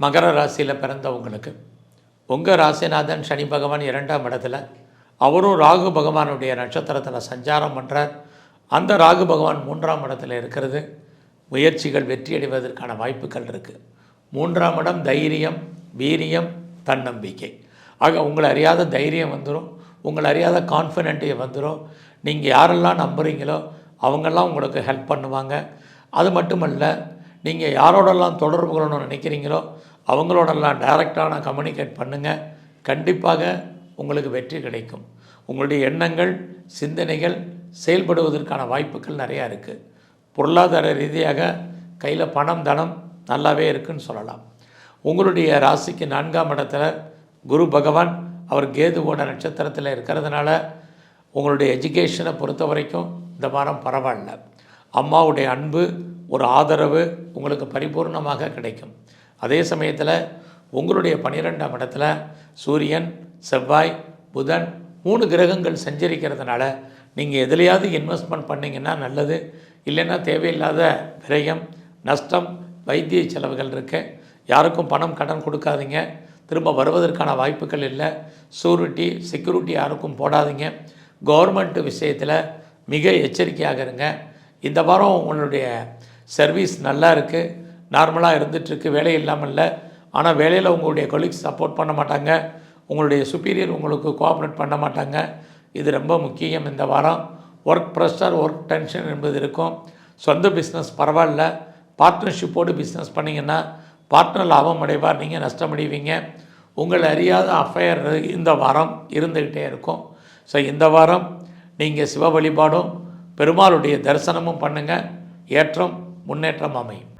மகர ராசியில் பிறந்தவங்களுக்கு உங்கள் ராசிநாதன் சனி பகவான் இரண்டாம் இடத்துல அவரும் ராகு பகவானுடைய நட்சத்திரத்தில் சஞ்சாரம் பண்ணுறார் அந்த ராகு பகவான் மூன்றாம் இடத்துல இருக்கிறது. முயற்சிகள் வெற்றியடைவதற்கான வாய்ப்புகள் இருக்குது மூன்றாம் இடம் தைரியம் வீரியம் தன்னம்பிக்கை. ஆக உங்களை அறியாத தைரியம் வந்துடும் உங்களை அறியாத கான்ஃபிடென்ட்டே வந்துடும் நீங்கள் யாரெல்லாம் நம்புகிறீங்களோ அவங்கெல்லாம் உங்களுக்கு ஹெல்ப் பண்ணுவாங்க. அது மட்டுமல்ல நீங்கள் யாரோடெல்லாம் தொடர்பு கொள்ளணும்னு நினைக்கிறீங்களோ அவங்களோடெல்லாம் டைரெக்டான கம்யூனிகேட் பண்ணுங்கள் கண்டிப்பாக உங்களுக்கு வெற்றி கிடைக்கும். உங்களுடைய எண்ணங்கள் சிந்தனைகள் செயல்படுவதற்கான வாய்ப்புகள் நிறையா இருக்குது பொருளாதார ரீதியாக கையில் பணம் தனம் நல்லாவே இருக்குன்னு சொல்லலாம். உங்களுடைய ராசிக்கு நான்காம் இடத்துல குரு பகவான் அவர் கேதுவோட நட்சத்திரத்தில் இருக்கிறதுனால உங்களுடைய எஜுகேஷனை பொறுத்த வரைக்கும் இந்த வாரம் பரவாயில்ல. அம்மாவுடைய அன்பு ஒரு ஆதரவு உங்களுக்கு பரிபூர்ணமாக கிடைக்கும். அதே சமயத்தில் உங்களுடைய பன்னிரெண்டாம் இடத்துல சூரியன் செவ்வாய் புதன் மூணு கிரகங்கள் சஞ்சரிக்கிறதுனால நீங்கள் எதுலையாவது இன்வெஸ்ட்மெண்ட் பண்ணிங்கன்னா நல்லது. இல்லைன்னா தேவையில்லாத விரயம் நஷ்டம் வைத்திய செலவுகள் இருக்கு. யாருக்கும் பணம் கடன் கொடுக்காதீங்க. திரும்ப வருவதற்கான வாய்ப்புகள் இல்லை. சூரிட்டி செக்யூரிட்டி யாருக்கும் போடாதீங்க. கவர்மெண்ட்டு விஷயத்தில் மிக எச்சரிக்கையாக இருங்க. இந்த வாரம் உங்களுடைய சர்வீஸ் நல்லா இருக்குது நார்மலாக இருந்துகிட்ருக்கு வேலை இல்லாமல் இல்லை ஆனால் வேலையில் உங்களுடைய கொலீக்ஸ் சப்போர்ட் பண்ண மாட்டாங்க. உங்களுடைய சுப்பீரியர் உங்களுக்கு கோஆப்ரேட் பண்ண மாட்டாங்க. இது ரொம்ப முக்கியம் இந்த வாரம். ஒர்க் ப்ரெஷர் ஒர்க் டென்ஷன் என்பது இருக்கும். சொந்த பிஸ்னஸ் பரவாயில்ல. பார்ட்னர்ஷிப்போடு பிஸ்னஸ் பண்ணிங்கன்னா பார்ட்னர் லாபம் அடைவார். நீங்கள் நஷ்டமடைவீங்க உங்களை அறியாத அஃபயர் இந்த வாரம் இருந்துக்கிட்டே இருக்கும். ஸோ இந்த வாரம் நீங்கள் சிவ வழிபாடும் பெருமாளுடைய தரிசனமும் பண்ணுங்கள் ஏற்றம் முன்னேற்றம் அமையும்.